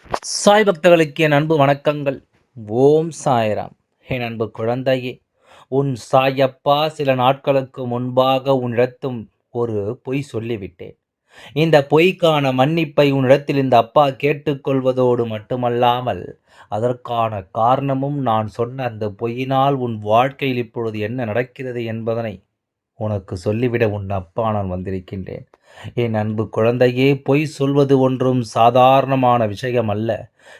சாய் பக்தர்களுக்கு என் அன்பு வணக்கங்கள். ஓம் சாய்ராம். என் அன்பு குழந்தையே உன் சாயப்பா சில நாட்களுக்கு முன்பாக உன்னிடத்தும் ஒரு பொய் சொல்லிவிட்டேன். இந்த பொய்க்கான மன்னிப்பை உன்னிடத்தில் இந்த அப்பா கேட்டுக்கொள்வதோடு மட்டுமல்லாமல் அதற்கான காரணமும் நான் சொன்ன அந்த பொய்யினால் உன் வாழ்க்கையில் இப்பொழுது என்ன நடக்கிறது என்பதனை உனக்கு சொல்லிவிட உன் அப்பா நான் வந்திருக்கின்றேன். என் அன்பு குழந்தையே பொய் சொல்வது ஒன்றும் சாதாரணமான விஷயம் அல்ல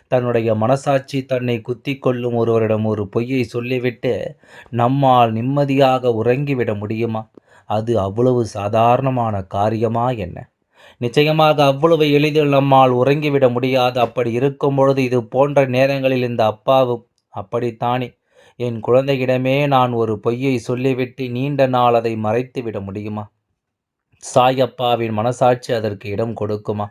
தன்னுடைய மனசாட்சி தன்னை குத்தி கொள்ளும் ஒருவரிடம் ஒரு பொய்யை சொல்லிவிட்டு நம்மால் நிம்மதியாக உறங்கிவிட முடியுமா? அது அவ்வளவு சாதாரணமான காரியமா என்ன? நிச்சயமாக அவ்வளவு எளிதில் நம்மால் உறங்கிவிட முடியாது. அப்படி இருக்கும் பொழுது இது போன்ற நேரங்களில் இந்த அப்பாவும் அப்படித்தானே? என் குழந்தையிடமே நான் ஒரு பொய்யை சொல்லிவிட்டு நீண்ட நாள் அதை மறைத்து விட முடியுமா? சாயப்பாவின் மனசாட்சி அதற்கு இடம் கொடுக்குமா?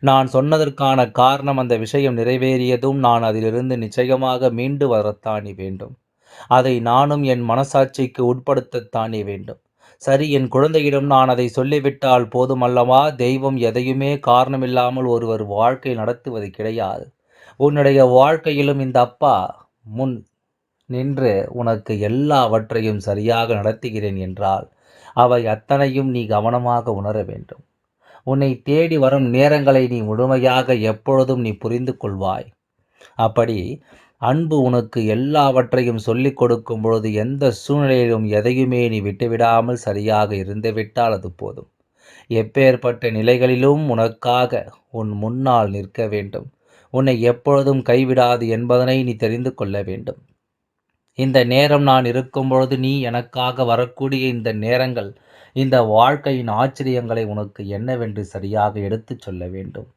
நான் சொன்னதற்கான காரணம் அந்த விஷயம் நிறைவேறியதும் நான் அதிலிருந்து நிச்சயமாக மீண்டு வரத்தானே வேண்டும். அதை நானும் என் மனசாட்சிக்கு உட்படுத்தத்தானே வேண்டும். சரி என் குழந்தையிடம் நான் அதை சொல்லிவிட்டால் போதுமல்லவா? தெய்வம் எதையுமே காரணமில்லாமல் ஒருவர் வாழ்க்கை நடத்துவது கிடையாது. உன்னுடைய வாழ்க்கையிலும் இந்த அப்பா முன் நின்று உனக்கு எல்லாவற்றையும் சரியாக நடத்துகிறேன் என்றால் அவை அத்தனையும் நீ கவனமாக உணர வேண்டும். உன்னை தேடி வரும் நேரங்களை நீ முழுமையாக எப்பொழுதும் நீ புரிந்து கொள்வாய். அப்படி அன்பு உனக்கு எல்லாவற்றையும் சொல்லிக் கொடுக்கும் பொழுது எந்த சூழ்நிலையிலும் எதையுமே நீ விட்டுவிடாமல் சரியாக இருந்துவிட்டால் அது போதும். எப்பேற்பட்ட நிலைகளிலும் உனக்காக உன் முன்னால் நிற்க வேண்டும். உன்னை எப்பொழுதும் கைவிடாது என்பதனை நீ தெரிந்து கொள்ள வேண்டும். இந்த நேரம் நான் இருக்கும் பொழுது நீ எனக்காக வரக்கூடிய இந்த நேரங்கள் இந்த வாழ்க்கையின் ஆச்சரியங்களை உனக்கு என்னவென்று சரியாக எடுத்துச் சொல்ல வேண்டும்.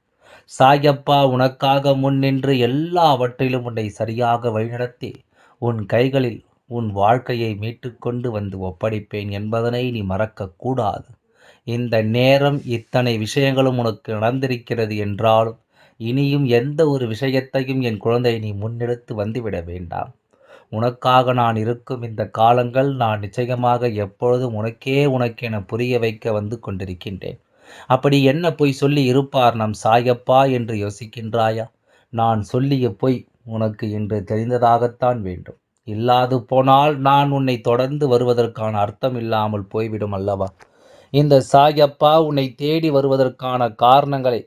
சாயப்பா உனக்காக முன் நின்று எல்லாவற்றிலும் உன்னை சரியாக வழிநடத்தி உன் கைகளில் உன் வாழ்க்கையை மீட்டுக்கொண்டு வந்து ஒப்படைப்பேன் என்பதனை நீ மறக்கக்கூடாது இந்த நேரம் இத்தனை விஷயங்களும் உனக்கு நடந்திருக்கிறது என்றாலும் இனியும் எந்த ஒரு விஷயத்தையும் என் குழந்தை நீ முன்னெடுத்து வந்துவிட வேண்டாம். உனக்காக நான் இருக்கும் இந்த காலங்கள் நான் நிச்சயமாக எப்பொழுதும் உனக்கே உனக்கென புரிய வைக்க வந்து கொண்டிருக்கின்றேன். அப்படி என்ன பொய் சொல்லி இருப்பார் நம் சாயப்பா என்று யோசிக்கின்றாயா? நான் சொல்லிய பொய் உனக்கு இன்று தெரிந்ததாகத்தான் வேண்டும். இல்லாது போனால் நான் உன்னை தொடர்ந்து வருவதற்கான அர்த்தம் இல்லாமல் போய்விடும் அல்லவா? இந்த சாயப்பா உன்னை தேடி வருவதற்கான காரணங்களை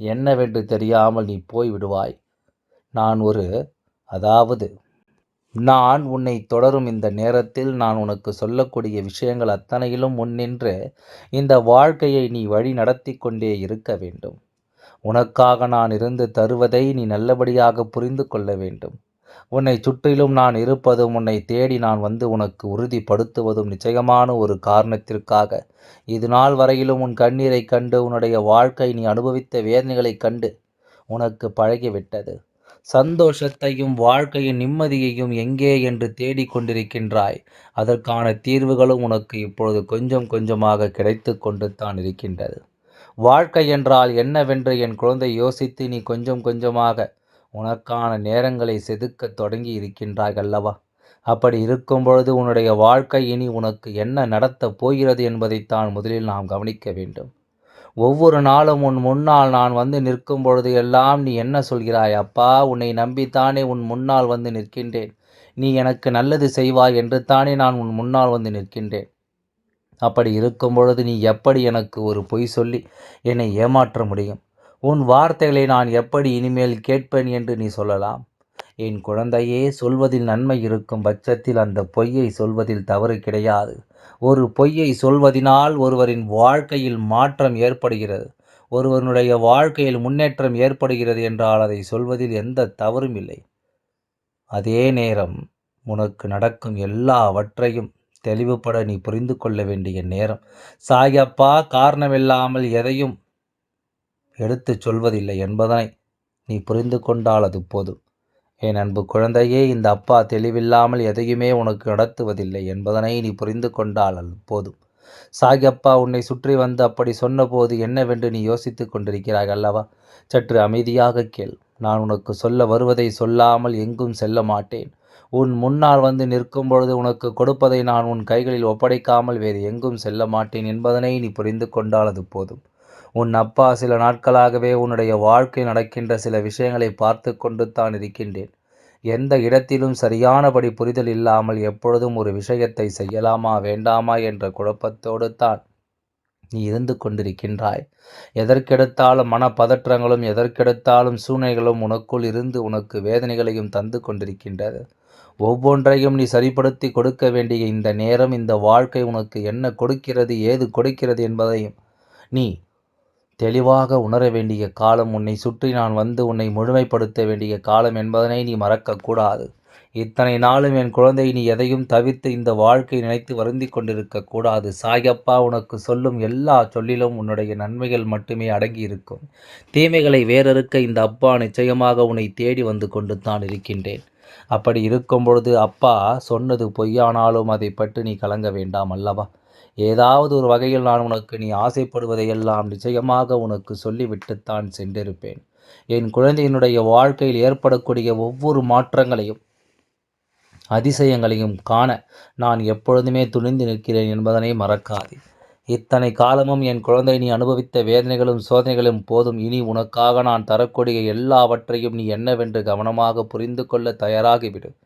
என்னவென்று தெரியாமல் நீ போய்விடுவாய். நான் ஒரு அதாவது நான் உன்னை தொடரும் இந்த நேரத்தில் நான் உனக்கு சொல்லக்கூடிய விஷயங்கள் அத்தனையிலும் முன்னின்று இந்த வாழ்க்கையை நீ வழி நடத்தி கொண்டே இருக்க வேண்டும். உனக்காக நான் இருந்து தருவதை நீ நல்லபடியாக புரிந்து கொள்ள வேண்டும். உன்னை சுற்றிலும் நான் இருப்பதும் உன்னை தேடி நான் வந்து உனக்கு உறுதிப்படுத்துவதும் நிச்சயமான ஒரு காரணத்திற்காக. இது நாள் வரையிலும் உன் கண்ணீரை கண்டு உன்னுடைய வாழ்க்கை நீ அனுபவித்த வேதனைகளைக் கண்டு உனக்கு பழகிவிட்டது. சந்தோஷத்தையும் வாழ்க்கையின் நிம்மதியையும் எங்கே என்று தேடிக்கொண்டிருக்கின்றாய் அதற்கான தீர்வுகளும் உனக்கு இப்பொழுது கொஞ்சம் கொஞ்சமாக கிடைத்து கொண்டு தான் இருக்கின்றது. வாழ்க்கை என்றால் என்னவென்று என் குழந்தை யோசித்து நீ கொஞ்சம் கொஞ்சமாக உனக்கான நேரங்களை செதுக்க தொடங்கி இருக்கின்றாய் அல்லவா? அப்படி இருக்கும் பொழுது உன்னுடைய வாழ்க்கை இனி உனக்கு என்ன நடத்தப் போகிறது என்பதைத்தான் முதலில் நாம் கவனிக்க வேண்டும். ஒவ்வொரு நாளும் உன் முன்னால் நான் வந்து நிற்கும் பொழுது எல்லாம் நீ என்ன சொல்கிறாய்? அப்பா உன்னை நம்பித்தானே உன் முன்னால் வந்து நிற்கின்றேன். நீ எனக்கு நல்லது செய்வாய் என்று தானே நான் உன் முன்னால் வந்து நிற்கின்றேன். அப்படி இருக்கும் பொழுது நீ எப்படி எனக்கு ஒரு பொய் சொல்லி என்னை ஏமாற்ற முடியும்? உன் வார்த்தைகளை நான் எப்படி இனிமேல் கேட்பேன் என்று நீ சொல்லலாம். என் குழந்தையே சொல்வதில் நன்மை இருக்கும் பட்சத்தில் அந்த பொய்யை சொல்வதில் தவறு கிடையாது. ஒரு பொய்யை சொல்வதினால் ஒருவரின் வாழ்க்கையில் மாற்றம் ஏற்படுகிறது. ஒருவனுடைய வாழ்க்கையில் முன்னேற்றம் ஏற்படுகிறது என்றால் அதை சொல்வதில் எந்த தவறும் இல்லை. அதே நேரம் உனக்கு நடக்கும் எல்லாவற்றையும் தெளிவுபட நீ புரிந்து கொள்ள வேண்டிய நேரம். சாயப்பா காரணமில்லாமல் எதையும் எடுத்துச் சொல்வதில்லை என்பதனை நீ புரிந்து கொண்டால் அது போதும். என் அன்பு குழந்தையே இந்த அப்பா தெளிவில்லாமல் எதையுமே உனக்கு நடத்துவதில்லை என்பதனை நீ புரிந்து கொண்டால் போதும். சாகியப்பா உன்னை சுற்றி வந்து அப்படி சொன்னபோது என்னவென்று நீ யோசித்து கொண்டிருக்கிறாய் அல்லவா? சற்று அமைதியாக கேள். நான் உனக்கு சொல்ல வருவதை சொல்லாமல் எங்கும் செல்ல மாட்டேன். உன் முன்னால் வந்து நிற்கும் பொழுது உனக்கு கொடுப்பதை நான் உன் கைகளில் ஒப்படைக்காமல் வேறு எங்கும் செல்ல மாட்டேன் என்பதனை நீ புரிந்து கொண்டால் அது போதும். உன் அப்பா சில நாட்களாகவே உன்னுடைய வாழ்க்கை நடக்கின்ற சில விஷயங்களை பார்த்து கொண்டு தான் இருக்கின்றேன். எந்த இடத்திலும் சரியானபடி புரிதல் இல்லாமல் எப்பொழுதும் ஒரு விஷயத்தை செய்யலாமா வேண்டாமா என்ற குழப்பத்தோடு தான் நீ இருந்து கொண்டிருக்கின்றாய். எதற்கெடுத்தாலும் மனப்பதற்றங்களும் எதற்கெடுத்தாலும் சூழ்நிலைகளும் உனக்குள் இருந்து உனக்கு வேதனைகளையும் தந்து கொண்டிருக்கின்றது. ஒவ்வொன்றையும் நீ சரிப்படுத்தி கொடுக்க வேண்டிய இந்த நேரம் இந்த வாழ்க்கை உனக்கு என்ன கொடுக்கிறது ஏது கொடுக்கிறது என்பதையும் நீ தெளிவாக உணர வேண்டிய காலம் உன்னை சுற்றி நான் வந்து உன்னை முழுமைப்படுத்த வேண்டிய காலம் என்பதனை நீ மறக்கக்கூடாது. இத்தனை நாளும் என் குழந்தை நீ எதையும் தவிர்த்து இந்த வாழ்க்கை நினைத்து வருந்தி கொண்டிருக்க கூடாது. சாயப்பா உனக்கு சொல்லும் எல்லா சொல்லிலும் உன்னுடைய நன்மைகள் மட்டுமே அடங்கி இருக்கும் தீமைகளை வேறறுக்க இந்த அப்பா நிச்சயமாக உன்னை தேடி வந்து கொண்டு தான் இருக்கின்றேன். அப்படி இருக்கும் பொழுது அப்பா சொன்னது பொய்யானாலும் அதை பற்றி நீ கலங்க வேண்டாம் அல்லவா? ஏதாவது ஒரு வகையில் நான் உனக்கு நீ ஆசைப்படுவதையெல்லாம் நிச்சயமாக உனக்கு சொல்லிவிட்டுத்தான் சென்றிருப்பேன். என் குழந்தையினுடைய வாழ்க்கையில் ஏற்படக்கூடிய ஒவ்வொரு மாற்றங்களையும் அதிசயங்களையும் காண நான் எப்பொழுதுமே துணிந்து நிற்கிறேன் என்பதனை மறக்காது. இத்தனை காலமும் என் குழந்தை நீ அனுபவித்த வேதனைகளும் சோதனைகளும் போதும். இனி உனக்காக நான் தரக்கூடிய எல்லாவற்றையும் நீ என்னவென்று கவனமாக புரிந்து கொள்ள தயாராகிவிடும்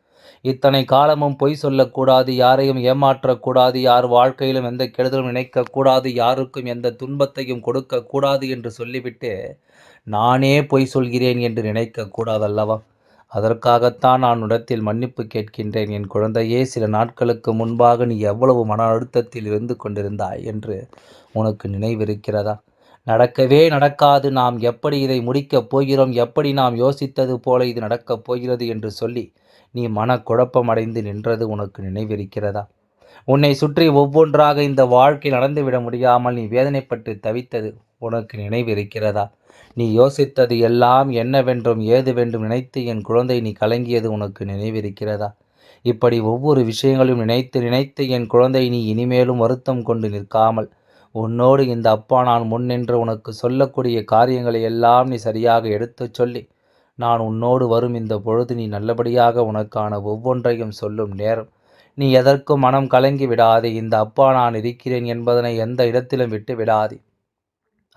இத்தனை காலமும் பொய் சொல்லக்கூடாது யாரையும் ஏமாற்றக்கூடாது யார் வாழ்க்கையிலும் எந்த கெடுதலும் நினைக்கக்கூடாது யாருக்கும் எந்த துன்பத்தையும் கொடுக்கக்கூடாது என்று சொல்லிவிட்டு நானே பொய் சொல்கிறேன் என்று நினைக்கக்கூடாதல்லவா? அதற்காகத்தான் நான் உடத்தில் மன்னிப்பு கேட்கின்றேன். என் குழந்தையே சில நாட்களுக்கு முன்பாக நீ எவ்வளவு மன அழுத்தத்தில் இருந்து கொண்டிருந்தாய் என்று உனக்கு நினைவிருக்கிறதா? நடக்கவே நடக்காது. நாம் எப்படி இதை முடிக்கப் போகிறோம்? எப்படி நாம் யோசித்தது போல இது நடக்கப் போகிறது என்று சொல்லி நீ மனக்குழப்பமடைந்து நின்றது உனக்கு நினைவிருக்கிறதா? உன்னை சுற்றி ஒவ்வொன்றாக இந்த வாழ்க்கை நடந்துவிட முடியாமல் நீ வேதனைப்பட்டு தவித்தது உனக்கு நினைவிருக்கிறதா? நீ யோசித்தது எல்லாம் என்னவென்றும் ஏதுவென்றும் நினைத்து என் குழந்தை நீ கலங்கியது உனக்கு நினைவிருக்கிறதா? இப்படி ஒவ்வொரு விஷயங்களும் நினைத்து நினைத்து என் குழந்தை நீ இனிமேலும் வருத்தம் கொண்டு நிற்காமல் உன்னோடு இந்த அப்பா நான் முன்னின்று உனக்கு சொல்லக்கூடிய காரியங்களை எல்லாம் நீ சரியாக எடுத்துச் சொல்லி நான் உன்னோடு வரும் இந்த பொழுது நீ நல்லபடியாக உனக்கான ஒவ்வொன்றையும் சொல்லும் நேரம். நீ எதற்கும் மனம் கலங்கி விடாதே. இந்த அப்பா நான் இருக்கிறேன் என்பதனை எந்த இடத்திலும் விட்டு விடாதே.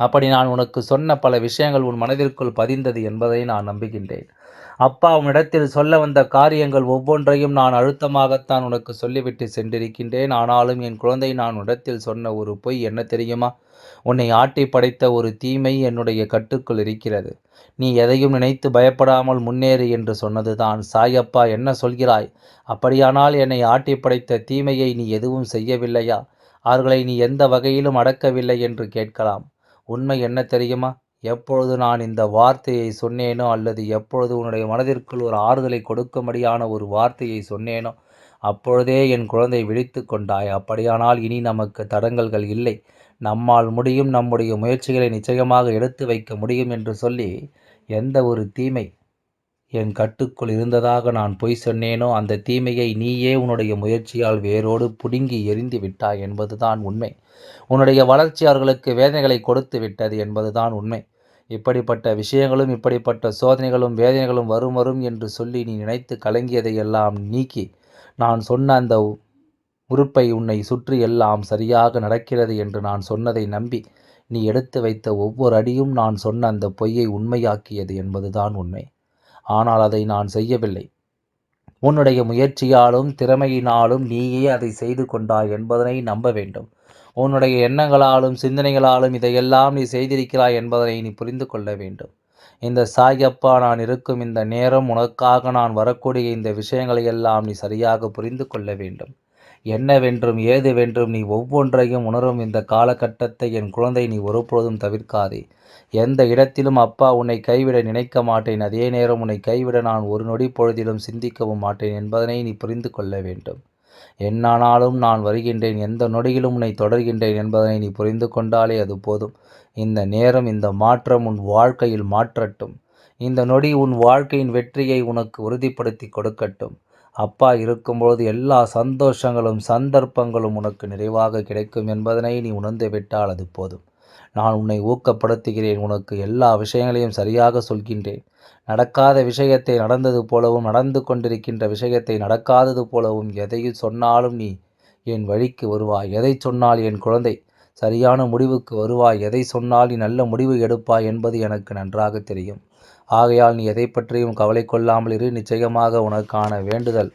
அப்படி நான் உனக்கு சொன்ன பல விஷயங்கள் உன் மனதிற்குள் பதிந்தது என்பதை நான் நம்புகின்றேன். அப்பா உன்னிடத்தில் சொல்ல வந்த காரியங்கள் ஒவ்வொன்றையும் நான் அழுத்தமாகத்தான் உனக்கு சொல்லிவிட்டு சென்றிருக்கின்றேன். ஆனாலும் என் குழந்தை நான் உன்னிடத்தில் சொன்ன ஒரு பொய் என்ன தெரியுமா? உன்னை ஆட்டி படைத்த ஒரு தீமை என்னுடைய கட்டுக்குள் இருக்கிறது. நீ எதையும் நினைத்து பயப்படாமல் முன்னேறு என்று சொன்னதுதான். சாயப்பா என்ன சொல்கிறாய்? அப்படியானால் என்னை ஆட்டி படைத்த தீமையை நீ எதுவும் செய்யவில்லையா? அவர்களை நீ எந்த வகையிலும் அடக்கவில்லை என்று கேட்கலாம். உண்மை என்ன தெரியுமா? எப்பொழுது நான் இந்த வார்த்தையை சொன்னேனோ அல்லது எப்பொழுது உன்னுடைய மனதிற்குள் ஒரு ஆறுதலை கொடுக்கும்படியான ஒரு வார்த்தையை சொன்னேனோ அப்பொழுதே என் குழந்தை விழித்து கொண்டாய். அப்படியானால் இனி நமக்கு தடங்கல்கள் இல்லை. நம்மால் முடியும் நம்முடைய முயற்சிகளை நிச்சயமாக எடுத்து வைக்க முடியும் என்று சொல்லி எந்த ஒரு தீமை என் கட்டுக்குள் இருந்ததாக நான் பொய் சொன்னேனோ அந்த தீமையை நீயே உன்னுடைய முயற்சியால் வேரோடு புடுங்கி எரிந்து விட்டாய் என்பதுதான் உண்மை. உன்னுடைய வளர்ச்சி அவர்களுக்கு வேதனைகளை கொடுத்து விட்டது என்பதுதான் உண்மை. இப்படிப்பட்ட விஷயங்களும் இப்படிப்பட்ட சோதனைகளும் வேதனைகளும் வரும் வரும் என்று சொல்லி நீ நினைத்து கலங்கியதை எல்லாம் நீக்கி நான் சொன்ன அந்த உறுப்பை உன்னை சுற்றி எல்லாம் சரியாக நடக்கிறது என்று நான் சொன்னதை நம்பி நீ எடுத்து வைத்த ஒவ்வொரு அடியும் நான் சொன்ன அந்த பொய்யை உண்மையாக்கியது என்பதுதான் உண்மை. ஆனால் அதை நான் செய்யவில்லை. உன்னுடைய முயற்சியாலும் திறமையினாலும் நீயே அதை செய்து கொண்டாய் என்பதனை நம்ப வேண்டும். உன்னுடைய எண்ணங்களாலும் சிந்தனைகளாலும் இதையெல்லாம் நீ செய்திருக்கிறாய் என்பதனை நீ புரிந்து கொள்ள வேண்டும். இந்த சாயப்பா நான் இருக்கும் இந்த நேரம் உனக்காக நான் வரக்கூடிய இந்த விஷயங்களை எல்லாம் நீ சரியாக புரிந்து கொள்ள வேண்டும். என்னவென்றும் ஏதுவென்றும் நீ ஒவ்வொன்றையும் உணரும் இந்த காலகட்டத்தை என் குழந்தை நீ ஒருபொழுதும் தவிர்க்காதே. எந்த இடத்திலும் அப்பா உன்னை கைவிட நினைக்க மாட்டேன். அதே நேரம் உன்னை கைவிட நான் ஒரு நொடி பொழுதிலும் சிந்திக்கவும் மாட்டேன் என்பதனை நீ புரிந்து கொள்ள வேண்டும். என்னானாலும் நான் வருகின்றேன் எந்த நொடியிலும் உன்னை தொடர்கின்றேன் என்பதனை நீ புரிந்து கொண்டாலே அது போதும். இந்த நேரம் இந்த மாற்றம் உன் வாழ்க்கையில் மாற்றட்டும். இந்த நொடி உன் வாழ்க்கையின் வெற்றியை உனக்கு உறுதிப்படுத்தி கொடுக்கட்டும். அப்பா இருக்கும்பொழுது எல்லா சந்தோஷங்களும் சந்தர்ப்பங்களும் உனக்கு நிறைவாக கிடைக்கும் என்பதனை நீ உணர்ந்து விட்டால் அது போதும். நான் உன்னை ஊக்கப்படுத்துகிறேன். உனக்கு எல்லா விஷயங்களையும் சரியாக சொல்கின்றேன். நடக்காத விஷயத்தை நடந்தது போலவும் நடந்து கொண்டிருக்கின்ற விஷயத்தை நடக்காதது போலவும் எதையும் சொன்னாலும் நீ என் வழிக்கு வருவாய். எதை சொன்னால் என் குழந்தை சரியான முடிவுக்கு வருவாய். எதை சொன்னால் நீ நல்ல முடிவு எடுப்பாய் என்பது எனக்கு நன்றாக தெரியும். ஆகையால் நீ எதை பற்றியும் கவலை கொள்ளாமல் இரு நிச்சயமாக உனக்கான வேண்டுதல்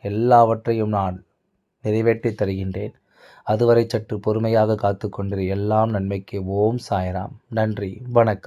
எல்லாவற்றையும் நான் நிறைவேற்றி தருகின்றேன். அதுவரை சற்று பொறுமையாக காத்து கொண்டிரு. எல்லாம் நன்மைக்கு. ஓம் சாய்ராம். நன்றி. வணக்கம்.